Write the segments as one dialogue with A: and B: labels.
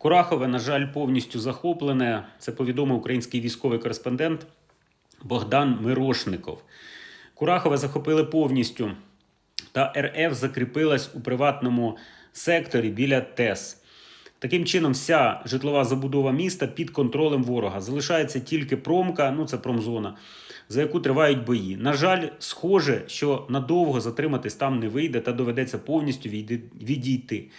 A: Курахове, на жаль, повністю захоплене. Це повідомив український військовий кореспондент Богдан Мирошников. Курахове захопили повністю, та РФ закріпилась у приватному секторі біля ТЕС. Таким чином, вся житлова забудова міста під контролем ворога. Залишається тільки промка, ну це промзона, за яку тривають бої. На жаль, схоже, що надовго затриматись там не вийде та доведеться повністю відійти-.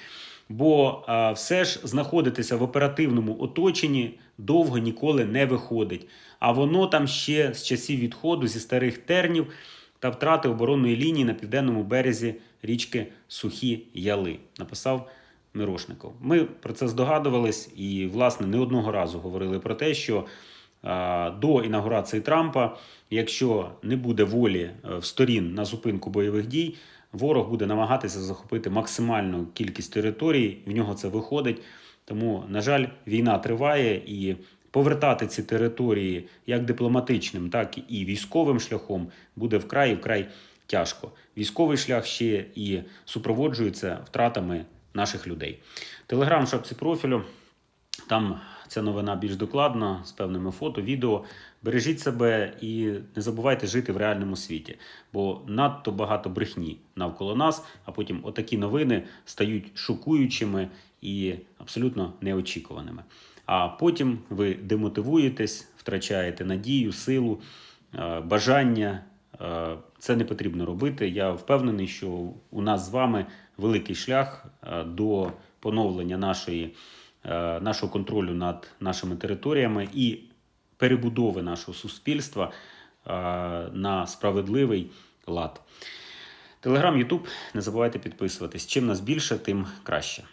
A: Бо а, все ж знаходитися в оперативному оточенні довго ніколи не виходить. А воно там ще з часів відходу зі старих тернів та втрати оборонної лінії на південному березі річки Сухі Яли. Написав Мирошников. Ми про це здогадувались і, власне, не одного разу говорили про те, що до інаугурації Трампа, якщо не буде волі е, в сторін на зупинку бойових дій, ворог буде намагатися захопити максимальну кількість територій. В нього це виходить. Тому, на жаль, війна триває і повертати ці території як дипломатичним, так і військовим шляхом буде вкрай вкрай тяжко. Військовий шлях ще і супроводжується втратами наших людей. Телеграм шапці профілю. Там ця новина більш докладна з певними фото, відео. Бережіть себе і не забувайте жити в реальному світі, бо надто багато брехні навколо нас, а потім отакі новини стають шокуючими і абсолютно неочікуваними. А потім ви демотивуєтесь, втрачаєте надію, силу, е, бажання. Е, Це не потрібно робити. Я впевнений, що у нас з вами великий шлях е, до поновлення нашої, нашого контролю над нашими територіями і перебудови нашого суспільства е, на справедливий лад. Телеграм, Ютуб, не забувайте підписуватись. Чим нас більше, тим краще.